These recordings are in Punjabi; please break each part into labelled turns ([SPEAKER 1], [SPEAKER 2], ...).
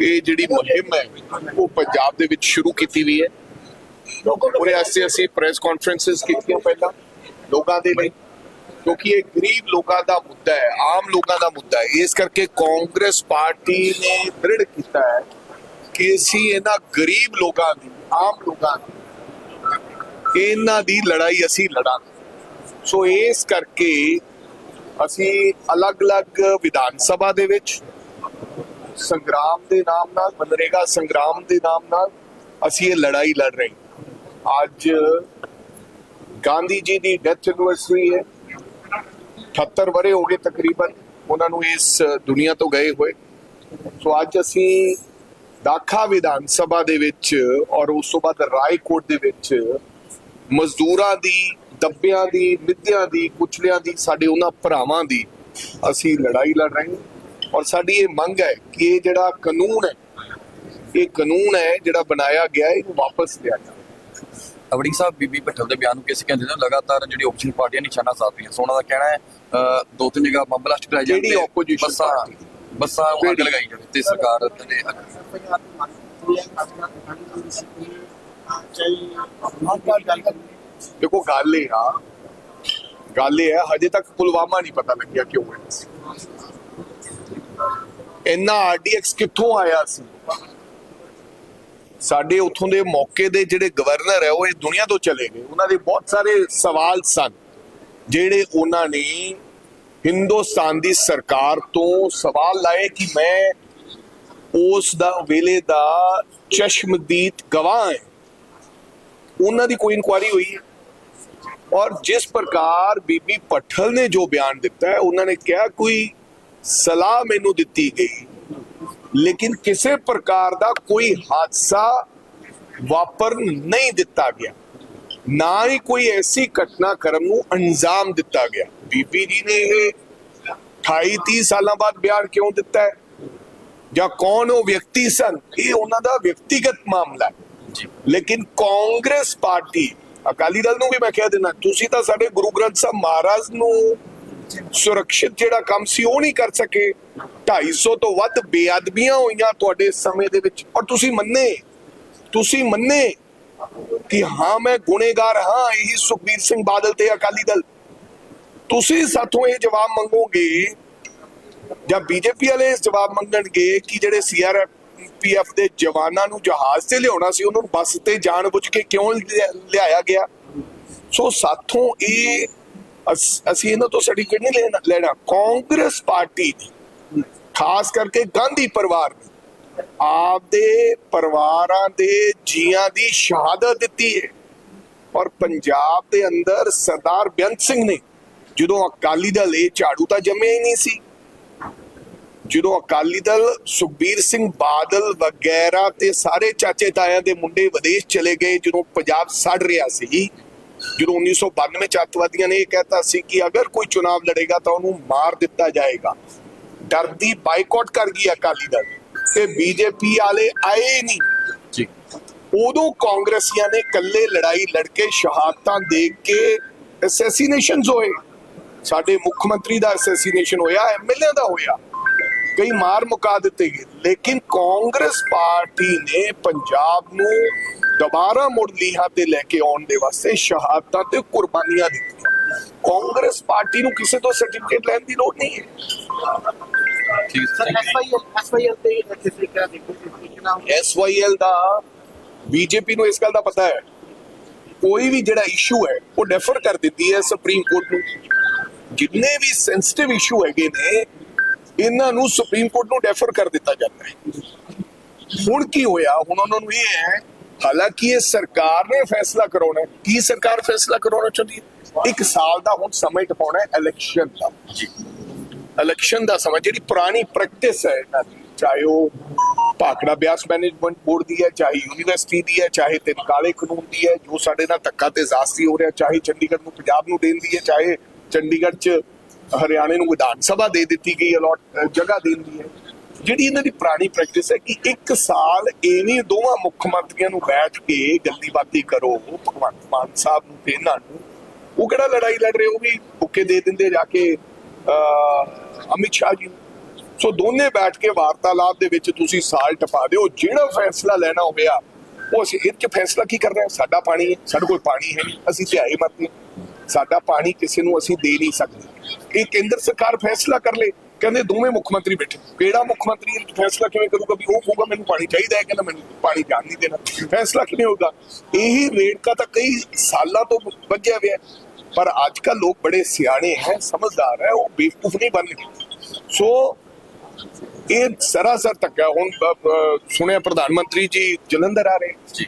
[SPEAKER 1] ਇਹ ਜਿਹੜੀ ਮੁਹਿੰਮ ਹੈ, ਉਹ ਪੰਜਾਬ ਦੇ ਵਿੱਚ ਸ਼ੁਰੂ ਕੀਤੀ ਵੀ ਹੈ। ਉਹਦੇ ਵਾਸਤੇ ਅਸੀਂ ਪ੍ਰੈਸ ਕਾਨਫਰੰਸਸ ਕੀਤੀਆਂ ਪਹਿਲਾਂ ਲੋਕਾਂ ਦੇ ਲਈ, ਕਿਉਂਕਿ ਇਹ ਗਰੀਬ ਲੋਕਾਂ ਦਾ ਮੁੱਦਾ ਹੈ, ਆਮ ਲੋਕਾਂ ਦਾ ਮੁੱਦਾ ਹੈ। ਇਸ ਕਰਕੇ ਕਾਂਗਰਸ ਪਾਰਟੀ ਨੇ ਦ੍ਰਿੜ ਕੀਤਾ ਹੈ ਕਿ ਅਸੀਂ ਇਹਨਾਂ ਗਰੀਬ ਲੋਕਾਂ ਦੀ, ਆਮ ਲੋਕਾਂ ਦੀ, ਇਹਨਾਂ ਦੀ ਲੜਾਈ ਅਸੀਂ ਲੜਾਂਗੇ। ਸੋ ਇਸ ਕਰਕੇ ਅਸੀਂ ਅਲੱਗ-ਅਲੱਗ ਵਿਧਾਨ ਸਭਾ ਦੇ ਵਿੱਚ ਸੰਗਰਾਮ ਦੇ ਨਾਮ ਨਾਲ ਮਨਰੇਗਾ ਸੰਗਰਾਮ ਦੇ ਨਾਮ ਨਾਲ ਅਸੀਂ ਇਹ ਲੜਾਈ ਲੜ ਰਹੇ ਅੱਜ ਗਾਂਧੀ ਜੀ ਦੀ ਡੈਥ ਐਨਵਰਸਰੀ ਹੈ 78 ਵਰੇ ਹੋ ਗਏ ਤਕਰੀਬਨ ਉਹਨਾਂ ਨੂੰ ਇਸ ਦੁਨੀਆ ਤੋਂ ਗਏ ਹੋਏ। ਸੋ ਅੱਜ ਅਸੀਂ ਦਾਖਾ ਵਿਧਾਨ ਸਭਾ ਦੇ ਵਿੱਚ ਔਰ ਉਸ ਤੋਂ ਬਾਅਦ ਰਾਏਕੋਟ ਦੇ ਵਿੱਚ ਮਜ਼ਦੂਰਾਂ ਦੀ, ਦੱਬਿਆਂ ਦੀ, ਮਿੱਧਿਆਂ ਦੀ ਕੁਚਲਿਆਂ ਦੀ, ਸਾਡੇ ਉਹਨਾਂ ਭਰਾਵਾਂ ਦੀ ਅਸੀਂ ਲੜਾਈ ਲੜ ਰਹੇ ਹਾਂ। ਔਰ ਸਾਡੀ ਇਹ ਮੰਗ ਹੈ ਕਿ ਇਹ ਜਿਹੜਾ ਕਾਨੂੰਨ ਹੈ ਇਹ ਕਾਨੂੰਨ ਹੈ ਜਿਹੜਾ ਬਣਾਇਆ ਗਿਆ ਹੈ, ਇਹਨੂੰ ਵਾਪਸ ਲਿਆ ਜਾਵੇ।
[SPEAKER 2] ਅਵੜੀ ਸਾਹਿਬ ਬੀਬੀ ਭੱਠਲ ਦੇ ਬਿਆਨ ਨੂੰ ਕਿਸ ਕਹਿੰਦੇ ਨੇ? ਲਗਾਤਾਰ ਜਿਹੜੀ ਆਪੋਜੀਸ਼ਨ ਪਾਰਟੀਆਂ ਨਿਸ਼ਾਨਾ ਸਾਧ ਰਹੀਆਂ ਸੋ ਉਹਨਾਂ ਦਾ ਕਹਿਣਾ ਹੈ ਦੋ ਤਿੰਨ ਜਗ੍ਹਾ ਬੰਬ ਬਲਾਸਟ ਕਰਾਏ ਜਾਂਦੇ
[SPEAKER 1] opposition
[SPEAKER 2] ਬੱਸਾਂ
[SPEAKER 1] party?
[SPEAKER 2] ਬੱਸਾਂ ਉਹ ਅੱਗ? ਲਗਾਈ ਜਾਵੇ ਤੇ ਸਰਕਾਰ ਦੇ
[SPEAKER 1] ਦੇਖੋ ਗੱਲ ਇਹ ਆ। ਗੱਲ ਇਹ ਹੈ ਹਜੇ ਤੱਕ ਪੁਲਵਾਮਾ ਨਹੀਂ ਪਤਾ ਲੱਗਿਆ ਕਿਉਂ ਹੋਇਆ ਸੀ ਇੰਨਾ ਆਰਡੀਐਕਸ ਕਿੱਥੋਂ ਆਇਆ ਸੀ? ਸਾਡੇ ਉੱਥੋਂ ਦੇ ਮੌਕੇ ਦੇ ਜਿਹੜੇ ਗਵਰਨਰ ਹੈ, ਉਹ ਇਹ ਦੁਨੀਆ ਤੋਂ ਚਲੇ ਗਏ। ਉਹਨਾਂ ਦੇ ਬਹੁਤ ਸਾਰੇ ਸਵਾਲ ਸਨ, ਜਿਹੜੇ ਉਹਨਾਂ ਨੇ ਹਿੰਦੁਸਤਾਨ ਦੀ ਸਰਕਾਰ ਤੋਂ ਸਵਾਲ ਲਾਏ ਕਿ ਮੈਂ ਉਸ ਦਾ, ਵੇਲੇ ਦਾ ਚਸ਼ਮਦੀਦ ਗਵਾਹ ਹੈ। ਉਹਨਾਂ ਦੀ ਕੋਈ ਇਨਕੁਆਰੀ ਹੋਈ ਔਰ ਜਿਸ ਪ੍ਰਕਾਰ ਬੀਬੀ ਪਠਲ ਨੇ ਜੋ ਬਿਆਨ ਦਿੱਤਾ ਹੈ, ਉਹਨਾਂ ਨੇ ਕਿਹਾ, ਕੋਈ ਸਲਾਹ ਮੈਨੂੰ ਦਿੱਤੀ ਗਈ। ਲੇਕਿਨ ਕਿਸੇ ਪ੍ਰਕਾਰ ਦਾ ਕੋਈ ਹਾਦਸਾ ਵਾਪਰ ਨਹੀਂ ਦਿੱਤਾ ਗਿਆ। ਨਾ ਹੀ ਕੋਈ ਐਸੀ ਘਟਨਾਕ੍ਰਮ ਨੂੰ ਅੰਜਾਮ ਦਿੱਤਾ ਗਿਆ। ਬੀਬੀ ਜੀ ਨੇ ਇਹ 28 30 ਸਾਲਾਂ ਬਾਅਦ ਬਿਆਨ ਕਿਉਂ ਦਿੱਤਾ ਹੈ? ਜਾਂ ਕੌਣ ਉਹ ਵਿਅਕਤੀ ਸਨ? ਇਹ ਉਹਨਾਂ ਦਾ ਵਿਅਕਤੀਗਤ ਮਾਮਲਾ ਹੈ। ਲੇਕਿਨ ਕਾਂਗਰਸ ਪਾਰਟੀ ਅਕਾਲੀ ਦਲ ਨੂੰ ਵੀ ਮੈਂ ਕਹਿ ਦਿੰਦਾ ਤੁਸੀਂ ਤਾਂ ਸਾਡੇ ਗੁਰੂ ਗ੍ਰੰਥ ਸਾਹਿਬ ਮਹਾਰਾਜ ਨੂੰ ਸੁਰੱਖਿਅਤ ਜਿਹੜਾ ਕੰਮ ਸੀ, ਉਹ ਨਹੀਂ ਕਰ ਸਕੇ। 250 ਤੋਂ ਵੱਧ ਬੇਅਦਬੀਆਂ ਹੋਈਆਂ ਤੁਹਾਡੇ ਸਮੇਂ ਦੇ ਵਿੱਚ। ਔਰ ਤੁਸੀਂ ਮੰਨੇ ਤੁਸੀਂ ਮੰਨੇ ਕਿ ਹਾਂ, ਮੈਂ ਗੁਨੇਗਾਰ ਹਾਂ, ਇਹੀ ਸੁਖਬੀਰ ਸਿੰਘ ਬਾਦਲ ਤੇ ਅਕਾਲੀ ਦਲ। ਤੁਸੀਂ ਸਾਥੋਂ ਇਹ ਜਵਾਬ ਮੰਗੋਗੇ, ਜਾਂ ਬੀਜੇਪੀ ਵਾਲੇ ਜਵਾਬ ਮੰਗਣਗੇ ਕਿ ਜਿਹੜੇ ਸੀਆਰਪੀਐਫ ਦੇ ਜਵਾਨਾਂ ਨੂੰ ਜਹਾਜ਼ ਤੇ ਲਿਆਉਣਾ ਸੀ, ਉਹਨਾਂ ਨੂੰ ਬੱਸ ਤੇ ਜਾਣ ਬੁੱਝ ਕੇ ਕਿਉਂ ਲਿਆ- ਲਿਆਇਆ ਗਿਆ? ਸੋ ਸਾਥੋਂ ਇਹ ਅਸੀਂ ਇਹਨਾਂ ਤੋਂ ਸਰਟੀਫਿਕੇਟ ਨਹੀਂ ਲੈਣਾ ਕਾਂਗਰਸ ਪਾਰਟੀ ਦੀ। ਖਾਸ ਕਰਕੇ ਗਾਂਧੀ ਪਰਿਵਾਰ ਨੇ ਆਪਦੇ ਪਰਿਵਾਰਾਂ ਦੇ ਜੀਆਂ ਦੀ ਸ਼ਹਾਦਤ ਦਿੱਤੀ ਹੈ ਔਰ ਪੰਜਾਬ ਦੇ ਅੰਦਰ ਸਰਦਾਰ ਬੇਅੰਤ ਸਿੰਘ ਨੇ, ਜਦੋਂ ਅਕਾਲੀ ਦਲ ਇਹ ਝਾੜੂ ਤਾਂ ਜੰਮਿਆ ਹੀ ਨਹੀਂ ਸੀ। ਜਦੋਂ ਅਕਾਲੀ ਦਲ ਸੁਖਬੀਰ ਸਿੰਘ ਬਾਦਲ ਵਗੈਰਾ ਤੇ ਸਾਰੇ ਚਾਚੇ ਤਾਇਆਂ ਦੇ ਮੁੰਡੇ ਵਿਦੇਸ਼ ਚਲੇ ਗਏ, ਜਦੋਂ ਪੰਜਾਬ ਸੜ ਰਿਹਾ ਸੀ ਜਦੋਂ 1992 ਚ ਅੱਤਵਾਦੀਆਂ ਨੇ ਇਹ ਕਹਿਤਾ ਸੀ ਕਿ ਅਗਰ ਕੋਈ ਚੁਣਾਵ ਲੜੇਗਾ ਤਾਂ ਉਹਨੂੰ ਮਾਰ ਦਿੱਤਾ ਜਾਏਗਾ। ਡਰਦੀ ਬਾਈਕਾਟ ਕਰ ਗਈ ਅਕਾਲੀ ਦਲ। ਤੇ ਬੀਜੇਪੀ ਵਾਲੇ ਆਏ ਨਹੀਂ।
[SPEAKER 2] ਜੀ।
[SPEAKER 1] ਉਦੋਂ ਕਾਂਗਰਸੀਆਂ ਨੇ ਇਕੱਲੇ ਲੜਾਈ ਲੜ ਕੇ ਸ਼ਹਾਦਤਾਂ ਦੇ ਕੇ ਅਸੈਸੀਨੇਸ਼ਨਸ ਹੋਏ। ਸਾਡੇ ਮੁੱਖ ਮੰਤਰੀ ਦਾ ਅਸੈਸੀਨੇਸ਼ਨ ਹੋਇਆ ਐਮਐਲਏ ਦਾ ਹੋਇਆ। ਕਈ ਮਾਰ ਮੁਕਾ ਦਿੱਤੇ ਗਏ। ਲੇਕਿਨ ਕਾਂਗਰਸ ਪਾਰਟੀ ਨੇ ਪੰਜਾਬ ਨੂੰ ਦੁਬਾਰਾ ਮੁੜ ਲੀਹਾਂ ਤੇ ਲੈ ਕੇ ਆਉਣ ਦੇ ਵਾਸਤੇ ਸ਼ਹਾਦਤਾਂ ਤੇ ਕੁਰਬਾਨੀਆਂ ਦਿੱਤੀਆਂ। ਕਾਂਗਰਸ ਪਾਰਟੀ ਨੂੰ ਕਿਸੇ ਤੋਂ ਸਰਟੀਫਿਕੇਟ ਲੈਣ ਦੀ ਲੋੜ ਨਹੀਂ ਹੈ।
[SPEAKER 2] ਠੀਕ
[SPEAKER 3] ਸਰ
[SPEAKER 2] ਹੈ
[SPEAKER 3] ਐਸਵਾਈਐਲ ਐਸਵਾਈਐਲ ਤੇ ਕਿਸ ਤਰੀਕੇ ਦਾ ਦੇਖੋ ਕਿਸ ਤਰੀਕੇ ਨਾਲ
[SPEAKER 1] ਐਸਵਾਈਐਲ ਦਾ ਬੀਜੇਪੀ ਨੂੰ ਇਸ ਗੱਲ ਦਾ ਪਤਾ ਹੈ। ਕੋਈ ਵੀ ਜਿਹੜਾ ਇਸ਼ੂ ਹੈ ਉਹ ਡੈਫਰ ਕਰ ਦਿੱਤੀ ਹੈ ਸੁਪਰੀਮ ਕੋਰਟ ਨੂੰ। ਜਿੰਨੇ ਵੀ ਸੈਂਸਿਟਿਵ ਇਸ਼ੂ ਹੈਗੇ ਨੇ ਇਹਨਾਂ ਨੂੰ ਸੁਪਰੀਮ ਕੋਰਟ ਨੂੰ ਡੈਫਰ ਕਰ ਦਿੱਤਾ ਜਾਂਦਾ ਹੈ। ਹੁਣ ਕੀ ਹੋਇਆ? ਹੁਣ ਉਹਨਾਂ ਨੂੰ ਇਹ ਹੈ ਹਾਲਾਂਕਿ ਇਹ ਸਰਕਾਰ ਨੇ ਫੈਸਲਾ ਕਰਾਉਣਾ ਹੈ। ਕੀ ਸਰਕਾਰ ਫੈਸਲਾ ਕਰਾਉਣਾ ਚਾਹੁੰਦੀ ਹੈ? ਇੱਕ ਸਾਲ ਦਾ ਹੁਣ ਸਮਾਂ ਟਪਾਉਣਾ ਹੈ ਇਲੈਕਸ਼ਨ ਦਾ।
[SPEAKER 2] ਜੀ।
[SPEAKER 1] ਇਲੈਕਸ਼ਨ ਦਾ ਸਮਾਂ ਜਿਹੜੀ ਪੁਰਾਣੀ ਪ੍ਰੈਕਟਿਸ ਹੈ ਇਹਨਾਂ ਦੀ ਚਾਹੇ ਉਹ ਭਾਖੜਾ ਬਿਆਸ ਮੈਨੇਜਮੈਂਟ ਬੋਰਡ ਦੀ ਹੈ ਚਾਹੇ ਯੂਨੀਵਰਸਿਟੀ ਦੀ ਹੈ ਚਾਹੇ ਤੇ ਕਾਲੇ ਕਾਨੂੰਨ ਦੀ ਹੈ ਜੋ ਸਾਡੇ ਨਾਲ ਧੱਕਾ ਤੇ ਜ਼ਾਸਤੀ ਹੋ ਰਿਹਾ ਚਾਹੇ ਚੰਡੀਗੜ੍ਹ ਨੂੰ ਪੰਜਾਬ ਨੂੰ ਦੇਣ ਦੀ ਹੈ ਚਾਹੇ ਚੰਡੀਗੜ੍ਹ 'ਚ ਹਰਿਆਣੇ ਨੂੰ ਵਿਧਾਨ ਸਭਾ ਦੇ ਦਿੱਤੀ ਗਈ ਅਲੋਟ ਜਗ੍ਹਾ ਦੇਣ ਦੀ ਹੈ। ਜਿਹੜੀ ਇਹਨਾਂ ਦੀ ਪੁਰਾਣੀ ਪ੍ਰੈਕਟਿਸ ਹੈ ਕਿ ਇੱਕ ਸਾਲ ਐਵੇਂ ਦੋਵਾਂ ਮੁੱਖ ਮੰਤਰੀਆਂ ਨੂੰ ਬੈਠ ਕੇ ਗੱਲੀ ਕਰੋ, ਭਗਵੰਤ ਮਾਨ ਸਾਹਿਬ ਨੂੰ ਤੇ ਇਹਨਾਂ ਨੂੰ, ਉਹ ਕਿਹੜਾ ਲੜਾਈ ਲੜ ਰਹੇ, ਉਹ ਵੀ ਹੁੱਕੇ ਦੇ ਦਿੰਦੇ ਜਾ ਕੇ ਅਮਿਤ ਸ਼ਾਹ ਜੀ ਨੂੰ। ਸੋ ਦੋਨੇ ਬੈਠ ਕੇ ਵਾਰਤਾਲਾਪ ਦੇ ਵਿੱਚ ਤੁਸੀਂ ਸਾਲ ਟਪਾ ਦਿਓ, ਜਿਹੜਾ ਫੈਸਲਾ ਲੈਣਾ ਹੋਇਆ, ਉਹ ਅਸੀਂ ਇਹ ਚ ਫੈਸਲਾ ਕੀ ਕਰਨਾ ਹੈ? ਸਾਡਾ ਪਾਣੀ ਹੈ, ਸਾਡੇ ਕੋਲ ਪਾਣੀ ਹੈ ਨਹੀਂ, ਅਸੀਂ ਧਿਆਏ ਆਏ ਮਤ ਨਹੀਂ ਸਾਡਾ ਪਾਣੀ ਕਿਸੇ ਨੂੰ ਅਸੀਂ ਦੇ ਨਹੀਂ ਸਕਦੇ। ਇਹ ਕੇਂਦਰ ਸਰਕਾਰ ਫੈਸਲਾ ਕਰ ਲੇ। ਕਹਿੰਦੇ ਦੋਵੇਂ ਮੁੱਖ ਮੰਤਰੀ ਬੈਠੇ। ਕਿਹੜਾ ਮੁੱਖ ਮੰਤਰੀ ਇਹ ਫੈਸਲਾ ਕਿਵੇਂ ਕਰੂਗਾ ਵੀ ਉਹ ਕਹੂਗਾ ਮੈਨੂੰ ਪਾਣੀ ਚਾਹੀਦਾ ਹੈ ਕਹਿੰਦਾ ਮੈਨੂੰ ਪਾਣੀ ਜਾਣ ਨਹੀਂ ਦੇਣਾ? ਫੈਸਲਾ ਕਿਵੇਂ ਹੋਊਗਾ? ਇਹੀ ਰੇੜਕਾ ਤਾਂ ਕਈ ਸਾਲਾਂ ਤੋਂ ਵੱਜਿਆ ਹੋਇਆ। ਪਰ ਅੱਜ ਕੱਲ ਲੋਕ ਬੜੇ ਸਿਆਣੇ ਹੈ ਸਮਝਦਾਰ ਹੈ ਉਹ ਬੇਵਕੂਫ ਨਹੀਂ ਬਣਨਗੇ ਸੋ ਇਹ ਸਰਾਸਰ ਤੱਕ ਹੁਣ ਸੁਣਿਆ ਪ੍ਰਧਾਨ ਮੰਤਰੀ ਜੀ ਜਲੰਧਰ ਆ ਰਹੇ।
[SPEAKER 2] ਜੀ।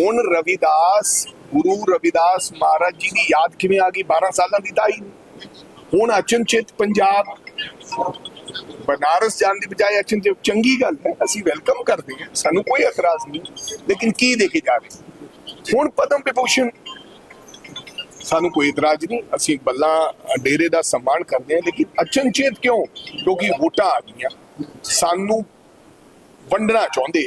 [SPEAKER 1] ਹੁਣ ਰਵਿਦਾਸ ਗੁਰੂ ਰਵਿਦਾਸ ਮਹਾਰਾਜ ਜੀ ਦੀ ਯਾਦ ਕਿਵੇਂ ਆ ਗਈ? 12 ਸਾਲਾਂ ਦੀ ਦਾਈ ਹੁਣ ਅਚਨਚੇਤ ਪੰਜਾਬ ਬਨਾਰਸ ਜਾਣ ਦੀ ਬਜਾਏ ਅਚਨਚੇਤ ਚੰਗੀ ਗੱਲ ਹੈ, ਅਸੀਂ ਵੈਲਕਮ ਕਰਦੇ ਹਾਂ, ਸਾਨੂੰ ਕੋਈ ਇਤਰਾਜ਼ ਨਹੀਂ, ਲੇਕਿਨ ਕੀ ਦੇ ਕੇ ਜਾ ਰਹੇ ਹੁਣ ਪਦਮ ਵਿਭੂਸ਼ਣ, ਸਾਨੂੰ ਕੋਈ ਇਤਰਾਜ਼ ਨਹੀਂ, ਅਸੀਂ ਬੱਲਾ, ਡੇਰੇ ਦਾ ਸਨਮਾਨ ਕਰਦੇ ਹਾਂ, ਲੇਕਿਨ ਅਚਨਚੇਤ ਕਿਉਂ? ਕਿਉਂਕਿ ਵੋਟਾਂ ਆ ਗਈਆਂ, ਸਾਨੂੰ ਵੰਡਣਾ ਚਾਹੁੰਦੇ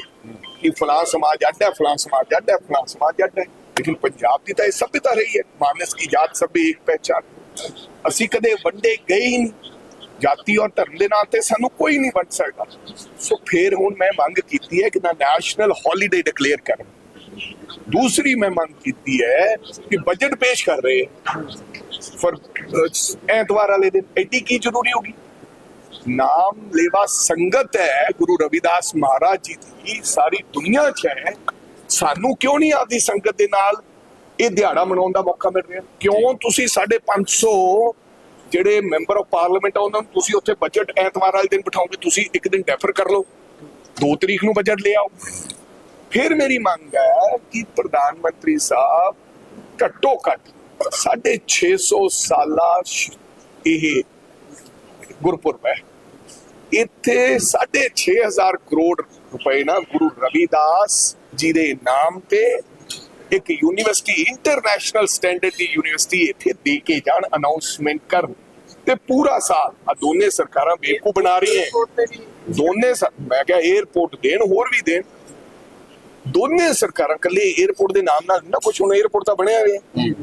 [SPEAKER 1] ਕਿ ਫਲਾਂ ਸਮਾਜ ਅੱਡ ਹੈ ਫਲਾਂ ਸਮਾਜ ਅੱਡ ਹੈ ਫਲਾਂ ਸਮਾਜ ਅੱਡ ਹੈ। ਲੇਕਿਨ ਪੰਜਾਬ ਦੀ ਤਾਂ ਇਹ ਸਭਿਅਤਾ ਰਹੀ ਹੈ, ਮਾਨਸ ਕੀ ਜਾਤ ਸਭੇ ਇੱਕ ਪਹਿਚਾਨ ਅਸੀਂ ਕਦੇ ਵੰਡੇ ਗਏ ਹੀ ਨਹੀਂ। ਜਾਤੀ ਔਰ ਧਰਮ ਦੇ ਨਾਂ ਤੇ ਸਾਨੂੰ ਕੋਈ ਨਹੀਂ ਵੰਡ ਸਕਦਾ। ਸੋ ਫਿਰ ਹੁਣ ਮੈਂ ਮੰਗ ਕੀਤੀ ਹੈ ਕਿ ਨਾ ਨੈਸ਼ਨਲ ਹੌਲੀਡੇ ਡਿਕਲੇਅਰ ਕਰਨ। ਦੂਸਰੀ ਮੈਂ ਮੰਗ ਕੀਤੀ ਹੈ ਕਿ ਬਜਟ ਪੇਸ਼ ਕਰ ਰਹੇ ਫਰ ਐਤਵਾਰ ਵਾਲੇ ਦਿਨ ਐਡੀ ਕੀ ਜ਼ਰੂਰੀ ਹੋਗੀ ਨਾਮ ਲੇਵਾ ਸੰਗਤ ਹੈ, ਗੁਰੂ ਰਵਿਦਾਸ ਮਹਾਰਾਜ ਜੀ ਦੀ ਸਾਰੀ ਦੁਨੀਆ 'ਚ ਹੈ। ਸਾਨੂੰ ਕਿਉਂ ਨਹੀਂ ਆਦੀ ਸੰਗਤ ਦੇ ਨਾਲ ਇਹ ਦਿਹਾੜਾ ਮਨਾਉਣ ਦਾ ਮੌਕਾ ਮਿਲ ਰਿਹਾ? ਕਿਉਂ ਤੁਸੀਂ ਸਾਡੇ 500 ਜਿਹੜੇ ਮੈਂਬਰ ਆਫ ਪਾਰਲੀਮੈਂਟ ਆ, ਉਹਨਾਂ ਨੂੰ ਤੁਸੀਂ ਉੱਥੇ ਬਜਟ ਐਤਵਾਰ ਵਾਲੇ ਦਿਨ ਬਿਠਾਓਗੇ, ਤੁਸੀਂ ਇੱਕ ਦਿਨ ਡੈਫਰ ਕਰ ਲਓ। 2 ਤਰੀਕ ਨੂੰ ਬਜਟ ਲੈ ਆਓ। ਫਿਰ ਮੇਰੀ ਮੰਗ ਹੈ ਕਿ ਪ੍ਰਧਾਨ ਮੰਤਰੀ ਸਾਹਿਬ ਘੱਟੋ ਘੱਟ 650 ਸਾਲਾ ਸ਼- ਇਹ ਗੁਰਪੁਰਬ ਹੈ। ਇੱਥੇ 6500 ਕਰੋੜ ਰੁਪਏ ਨਾ ਗੁਰੂ ਰਵਿਦਾਸ ਜੀ ਦੇ ਨਾਮ ਤੇ ਇੱਕ ਯੂਨੀਵਰਸਿਟੀ ਇੰਟਰਨੈਸ਼ਨਲ ਸਟੈਂਡਰਡ ਦੀ ਯੂਨੀਵਰਸਿਟੀ ਇੱਥੇ ਦੇ ਕੇ ਜਾਣ ਅਨਾਉਂਸਮੈਂਟ ਕਰਨ। ਤੇ ਪੂਰਾ ਸਾਲ। ਆ ਦੋਨੇ ਸਰਕਾਰਾਂ ਬੇਵਕੂ ਬਣਾ ਰਹੀਆਂ ਦੋਨੇ ਮੈਂ ਕਿਹਾ 에어ਪੋਰਟ ਦੇਣ, ਹੋਰ ਵੀ ਦੇਣ। ਦੋਨੇ ਸਰਕਾਰਾਂ ਕੱਲੇ 에어ਪੋਰਟ ਦੇ ਨਾਮ ਨਾਲ ਨਾ ਕੁਝ ਹੁਣ 에어ਪੋਰਟ ਤਾਂ ਬਣਿਆ ਰਿਹਾ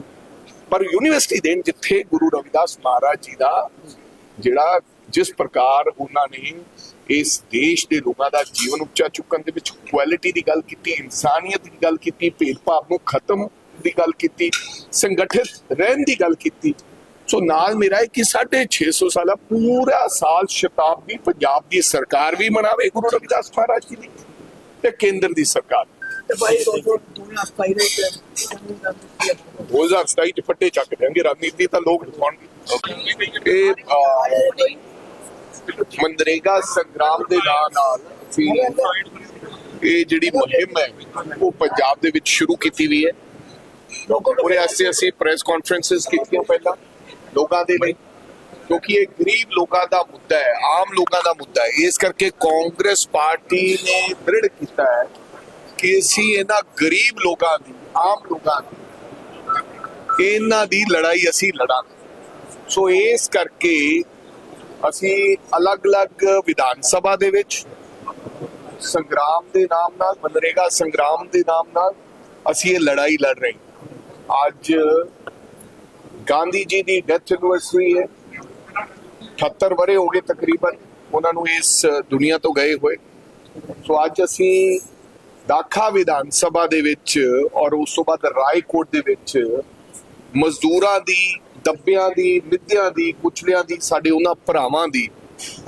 [SPEAKER 1] ਪਰ ਯੂਨੀਵਰਸਿਟੀ ਦੇਣ ਜਿੱਥੇ ਗੁਰੂ ਰਵਿਦਾਸ ਮਹਾਰਾਜ ਜੀ ਦਾ ਜਿਹੜਾ ਜਿਸ ਪ੍ਰਕਾਰ ਉਹਨਾਂ ਨੇ ਇਸ ਦੇਸ਼ ਦੇ ਲੋਕਾਂ ਦਾ ਜੀਵਨ ਉੱਚਾ ਚੁੱਕਣ ਦੇ ਵਿੱਚ ਕੁਆਲਿਟੀ ਦੀ ਗੱਲ ਕੀਤੀ, ਇਨਸਾਨੀਅਤ ਦੀ ਗੱਲ ਕੀਤੀ, ਭੇਦਭਾਵ ਨੂੰ ਖਤਮ ਦੀ ਗੱਲ ਕੀਤੀ, ਸੰਗਠਿਤ ਰਹਿਣ ਦੀ ਗੱਲ ਕੀਤੀ ਸੋ ਨਾਲ ਮੇਰਾ ਹੈ ਕਿ 650 ਸਾਲਾ ਪੂਰਾ ਸਾਲ ਸ਼ਤਾਬਦੀ ਪੰਜਾਬ ਦੀ ਸਰਕਾਰ ਵੀ ਮਨਾਵੇ ਗੁਰੂ ਰਵਿਦਾਸ ਮਹਾਰਾਜ ਜੀ ਦੀ ਤੇ ਕੇਂਦਰ ਦੀ ਸਰਕਾਰ। 2027 ਚ ਫੱਟੇ ਚੱਕ ਦੇਣਗੇ ਰਾਜਨੀਤੀ ਤਾਂ ਲੋਕ ਦਿਖਾਉਣਗੇ। ਇਹ ਮਨਰੇਗਾ ਸੰਗਰਾਮ ਦੇ ਨਾਂ ਨਾਲ ਅਸੀਂ ਇਹ ਜਿਹੜੀ ਮੁਹਿੰਮ ਹੈ ਉਹ ਪੰਜਾਬ ਦੇ ਵਿੱਚ ਸ਼ੁਰੂ ਕੀਤੀ ਹੋਈ ਹੈ। ਉਹਦੇ ਵਾਸਤੇ ਅਸੀਂ ਪ੍ਰੈਸ ਕਾਨਫਰੰਸਸ ਕੀਤੀਆਂ ਪਹਿਲਾਂ। ਲੋਕਾਂ ਦੇ ਲਈ, ਕਿਉਂਕਿ ਇਹ ਗਰੀਬ ਲੋਕਾਂ ਦਾ ਮੁੱਦਾ ਹੈ, ਆਮ ਲੋਕਾਂ ਦਾ ਮੁੱਦਾ ਹੈ ਇਸ ਕਰਕੇ ਕਾਂਗਰਸ ਪਾਰਟੀ ਨੇ ਦ੍ਰਿੜ ਕੀਤਾ ਹੈ ਕਿ ਅਸੀਂ ਇਹਨਾਂ ਗਰੀਬ ਲੋਕਾਂ ਦੀ, ਆਮ ਲੋਕਾਂ ਦੀ, ਇਹਨਾਂ ਦੀ ਲੜਾਈ ਅਸੀਂ ਲੜਾਂਗੇ ਸੋ ਇਸ ਕਰਕੇ ਅਸੀਂ ਅਲੱਗ-ਅਲੱਗ ਵਿਧਾਨ ਸਭਾ ਦੇ ਵਿੱਚ ਸੰਗਰਾਮ ਦੇ ਨਾਮ ਨਾਲ ਮਨਰੇਗਾ ਸੰਗਰਾਮ ਦੇ ਨਾਮ ਨਾਲ ਅਸੀਂ ਇਹ ਲੜਾਈ ਲੜ ਰਹੇ ਹਾਂ। ਅੱਜ ਗਾਂਧੀ ਜੀ ਦੀ ਡੈਥ ਐਨਵਰਸਰੀ ਹੈ। 78 ਵਰੇ ਹੋ ਗਏ ਤਕਰੀਬਨ ਉਹਨਾਂ ਨੂੰ ਇਸ ਦੁਨੀਆ ਤੋਂ ਗਏ ਹੋਏ। ਸੋ ਅੱਜ ਅਸੀਂ ਦਾਖਾ ਵਿਧਾਨ ਸਭਾ ਦੇ ਵਿੱਚ ਔਰ ਉਸ ਤੋਂ ਬਾਅਦ ਰਾਏਕੋਟ ਦੇ ਵਿੱਚ ਮਜ਼ਦੂਰਾਂ ਦੀ ਦੱਬਿਆਂ ਦੀ ਮਿੱਧਿਆਂ ਦੀ ਕੁਚਲਿਆਂ ਦੀ ਸਾਡੇ ਉਹਨਾਂ ਭਰਾਵਾਂ ਦੀ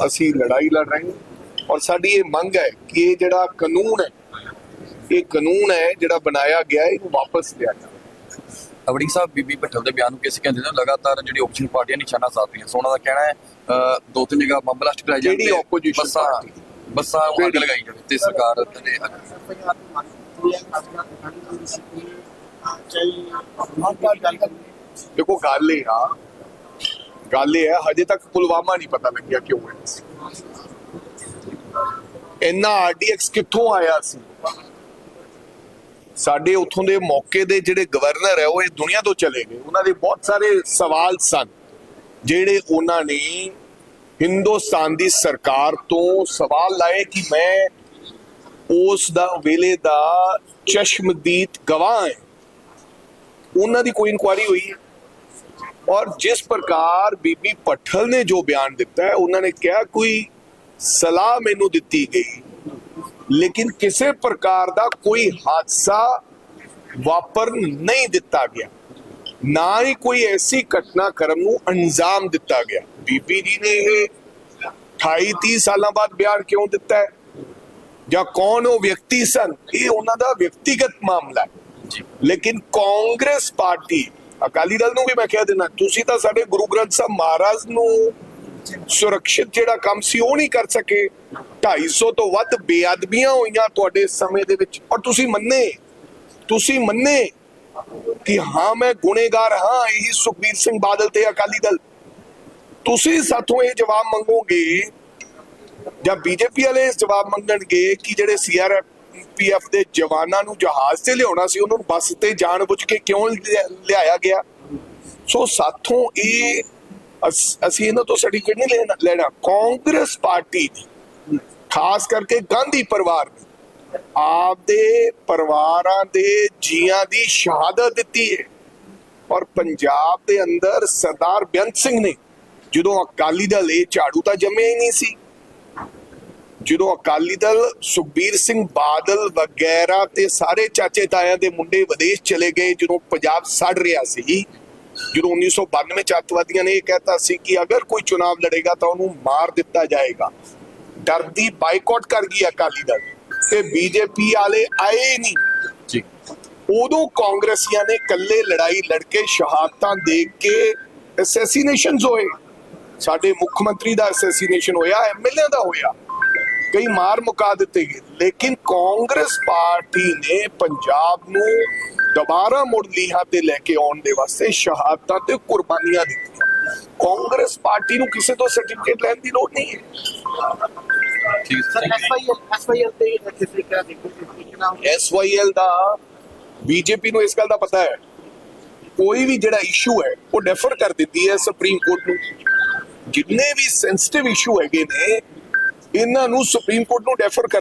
[SPEAKER 1] ਅਸੀਂ ਲੜਾਈ ਲੜ ਰਹੇ ਹਾਂ। ਔਰ ਸਾਡੀ ਇਹ ਮੰਗ ਹੈ ਕਿ ਇਹ ਜਿਹੜਾ ਕਾਨੂੰਨ ਹੈ ਇਹ ਕਾਨੂੰਨ ਹੈ ਜਿਹੜਾ ਬਣਾਇਆ ਗਿਆ ਹੈ, ਇਹਨੂੰ ਵਾਪਸ ਲਿਆ ਜਾਵੇ।
[SPEAKER 2] ਅਵੜੀ ਸਾਹਿਬ ਬੀਬੀ ਭੱਠਲ ਦੇ ਬਿਆਨ ਨੂੰ ਕਿਸ ਕਹਿੰਦੇ ਨੇ? ਲਗਾਤਾਰ ਜਿਹੜੀ ਆਪੋਜੀਸ਼ਨ ਪਾਰਟੀਆਂ ਨਿਸ਼ਾਨਾ ਸਾਧ ਰਹੀਆਂ। ਸੋ ਉਹਨਾਂ ਦਾ ਕਹਿਣਾ ਹੈ ਦੋ ਤਿੰਨ ਜਗ੍ਹਾ ਬੰਬ ਬਲਾਸਟ ਕਰਾਏ ਜਾਂਦੇ
[SPEAKER 1] opposition
[SPEAKER 2] ਬੱਸਾਂ
[SPEAKER 1] party?
[SPEAKER 2] ਬੱਸਾਂ ਉਹ ਅੱਗ? ਲਗਾਈ ਜਾਵੇ ਤੇ ਸਰਕਾਰ
[SPEAKER 3] ਕਰਨੀ
[SPEAKER 1] ਦੇਖੋ ਗੱਲ ਇਹ ਆ ਗੱਲ ਇਹ ਹੈ ਹਜੇ ਤੱਕ ਪੁਲਵਾਮਾ ਨਹੀਂ ਪਤਾ ਲੱਗਿਆ ਕਿਉਂ ਹੈ। ਇੰਨਾ ਆਰਡੀਐਕਸ ਕਿੱਥੋਂ ਆਇਆ ਸੀ? ਸਾਡੇ ਉੱਥੋਂ ਦੇ ਮੌਕੇ ਦੇ ਜਿਹੜੇ ਗਵਰਨਰ ਹੈ, ਉਹ ਇਹ ਦੁਨੀਆ ਤੋਂ ਚਲੇ ਗਏ। ਉਹਨਾਂ ਦੇ ਬਹੁਤ ਸਾਰੇ ਸਵਾਲ ਸਨ, ਜਿਹੜੇ ਉਹਨਾਂ ਨੇ ਹਿੰਦੁਸਤਾਨ ਦੀ ਸਰਕਾਰ ਤੋਂ ਸਵਾਲ ਲਾਏ ਕਿ ਮੈਂ ਉਸ ਦਾ, ਵੇਲੇ ਦਾ ਚਸ਼ਮਦੀਦ ਗਵਾਹ ਹੈ। ਉਹਨਾਂ ਦੀ ਕੋਈ ਇਨਕੁਆਰੀ ਹੋਈ ਔਰ ਜਿਸ ਪ੍ਰਕਾਰ ਬੀਬੀ ਪਠਲ ਨੇ ਜੋ ਬਿਆਨ ਦਿੱਤਾ ਹੈ, ਉਹਨਾਂ ਨੇ ਕਿਹਾ, ਕੋਈ ਸਲਾਹ ਮੈਨੂੰ ਦਿੱਤੀ ਗਈ ਲੇਕਿਨ ਕਿਸੇ ਪ੍ਰਕਾਰ ਦਾ ਕੋਈ ਹਾਦਸਾ ਵਾਪਰ ਨਹੀਂ ਦਿੱਤਾ ਗਿਆ। ਨਾ ਹੀ ਕੋਈ ਐਸੀ ਘਟਨਾਕ੍ਰਮ ਨੂੰ ਅੰਜਾਮ ਦਿੱਤਾ ਗਿਆ। ਬੀਬੀ ਜੀ ਨੇ ਇਹ 28 30 ਸਾਲਾਂ ਬਾਅਦ ਬਿਆਨ ਕਿਉਂ ਦਿੱਤਾ ਹੈ? ਜਾਂ ਕੌਣ ਉਹ ਵਿਅਕਤੀ ਸਨ? ਇਹ ਉਹਨਾਂ ਦਾ ਵਿਅਕਤੀਗਤ ਮਾਮਲਾ ਹੈ। ਲੇਕਿਨ ਕਾਂਗਰਸ ਪਾਰਟੀ ਅਕਾਲੀ ਦਲ ਨੂੰ ਵੀ ਮੈਂ ਕਹਿ ਦਿੰਦਾ ਤੁਸੀਂ ਤਾਂ ਸਾਡੇ ਗੁਰੂ ਗ੍ਰੰਥ ਸਾਹਿਬ ਮਹਾਰਾਜ ਨੂੰ ਸੁਰੱਖਿਅਤ ਜਿਹੜਾ ਕੰਮ ਸੀ ਉਹ ਨਹੀਂ ਕਰ ਸਕੇ। 250 ਤੋਂ ਵੱਧ ਬੇਅਦਬੀਆਂ ਹੋਈਆਂ ਤੁਹਾਡੇ ਸਮੇਂ ਦੇ ਵਿੱਚ। ਔਰ ਤੁਸੀਂ ਮੰਨੇ ਤੁਸੀਂ ਮੰਨੇ ਕਿ ਹਾਂ, ਮੈਂ ਗੁਨੇਗਾਰ ਹਾਂ, ਇਹੀ ਸੁਖਬੀਰ ਸਿੰਘ ਬਾਦਲ ਤੇ ਅਕਾਲੀ ਦਲ। ਤੁਸੀਂ ਸਾਥੋਂ ਇਹ ਜਵਾਬ ਮੰਗੋਗੇ, ਜਾਂ ਬੀਜੇਪੀ ਵਾਲੇ ਜਵਾਬ ਮੰਗਣਗੇ ਕਿ ਜਿਹੜੇ ਸੀਆਰਪੀਐਫ ਦੇ ਜਵਾਨਾਂ ਨੂੰ ਜਹਾਜ਼ ਤੇ ਲਿਆਉਣਾ ਸੀ, ਉਹਨਾਂ ਨੂੰ ਬੱਸ ਤੇ ਜਾਣ-ਬੁੱਝ ਕੇ ਕਿਉਂ ਲਿਆ- ਲਿਆਇਆ ਗਿਆ? ਸੋ ਸਾਥੋਂ ਇਹ ਅਸੀਂ ਇਹਨਾਂ ਤੋਂ ਸਰਟੀਫਿਕੇਟ ਨਹੀਂ ਲੈਣਾ ਕਾਂਗਰਸ ਪਾਰਟੀ ਨੇ ਖਾਸ ਕਰਕੇ ਗਾਂਧੀ ਪਰਿਵਾਰ ਨੇ ਆਪਦੇ ਪਰਿਵਾਰਾਂ ਦੇ ਜੀਆਂ ਦੀ ਸ਼ਹਾਦਤ ਦਿੱਤੀ ਹੈ ਔਰ ਪੰਜਾਬ ਦੇ ਅੰਦਰ ਸਰਦਾਰ ਬੇਅੰਤ ਸਿੰਘ ਨੇ, ਜਦੋਂ ਅਕਾਲੀ ਦਲ ਇਹ ਝਾੜੂ ਤਾਂ ਜੰਮਿਆ ਹੀ ਨਹੀਂ ਸੀ। ਜਦੋਂ ਅਕਾਲੀ ਦਲ ਸੁਖਬੀਰ ਸਿੰਘ ਬਾਦਲ ਵਗੈਰਾ ਤੇ ਸਾਰੇ ਚਾਚੇ ਤਾਇਆਂ ਦੇ ਮੁੰਡੇ ਵਿਦੇਸ਼ ਚਲੇ ਗਏ, ਜਦੋਂ ਪੰਜਾਬ ਸੜ ਰਿਹਾ ਸੀ ਜਦੋਂ 1992 ਚ ਅੱਤਵਾਦੀਆਂ ਨੇ ਇਹ ਕਹਿਤਾ ਸੀ ਕਿ ਅਗਰ ਕੋਈ ਚੁਣਾਵ ਲੜੇਗਾ ਤਾਂ ਉਹਨੂੰ ਮਾਰ ਦਿੱਤਾ ਜਾਏਗਾ। ਡਰਦੀ ਬਾਈਕਾਟ ਕਰ ਗਈ ਅਕਾਲੀ ਦਲ। ਤੇ ਬੀਜੇਪੀ ਵਾਲੇ ਆਏ ਨਹੀਂ।
[SPEAKER 2] ਜੀ।
[SPEAKER 1] ਉਦੋਂ ਕਾਂਗਰਸੀਆਂ ਨੇ ਇਕੱਲੇ ਲੜਾਈ ਲੜ ਕੇ ਸ਼ਹਾਦਤਾਂ ਦੇ ਕੇ ਅਸੈਸੀਨੇਸ਼ਨਸ ਹੋਏ। ਸਾਡੇ ਮੁੱਖ ਮੰਤਰੀ ਦਾ ਅਸੈਸੀਨੇਸ਼ਨ ਹੋਇਆ ਐਮਐਲਏ ਦਾ ਹੋਇਆ। ਕਈ ਮਾਰ ਮੁਕਾ ਦਿੱਤੇ ਗਏ। ਲੇਕਿਨ ਕਾਂਗਰਸ ਪਾਰਟੀ ਨੇ ਪੰਜਾਬ ਨੂੰ ਦੁਬਾਰਾ ਮੁੜ ਲੀਹਾਂ ਤੇ ਲੈ ਕੇ ਆਉਣ ਦੇ ਵਾਸਤੇ ਸ਼ਹਾਦਤਾਂ ਤੇ ਕੁਰਬਾਨੀਆਂ ਦਿੱਤੀਆਂ। ਕਾਂਗਰਸ ਪਾਰਟੀ ਨੂੰ ਕਿਸੇ ਤੋਂ ਸਰਟੀਫਿਕੇਟ ਲੈਣ ਦੀ ਲੋੜ ਨਹੀਂ ਹੈ।
[SPEAKER 2] ਠੀਕ
[SPEAKER 3] ਸਰ
[SPEAKER 2] ਹੈ
[SPEAKER 3] ਐਸਵਾਈਐਲ ਐਸਵਾਈਐਲ ਤੇ ਕਿਸ ਤਰੀਕੇ ਦਾ ਦੇਖੋ ਕਿਸ ਤਰੀਕੇ ਨਾਲ
[SPEAKER 1] ਐਸਵਾਈਐਲ ਦਾ ਬੀਜੇਪੀ ਨੂੰ ਇਸ ਗੱਲ ਦਾ ਪਤਾ ਹੈ। ਕੋਈ ਵੀ ਜਿਹੜਾ ਇਸ਼ੂ ਹੈ ਉਹ ਡੈਫਰ ਕਰ ਦਿੱਤੀ ਹੈ ਸੁਪਰੀਮ ਕੋਰਟ ਨੂੰ। ਜਿੰਨੇ ਵੀ ਸੈਂਸਿਟਿਵ ਇਸ਼ੂ ਹੈਗੇ ਨੇ ਇਹਨਾਂ ਨੂੰ ਸੁਪਰੀਮ ਕੋਰਟ ਨੂੰ ਡੈਫਰ ਕਰ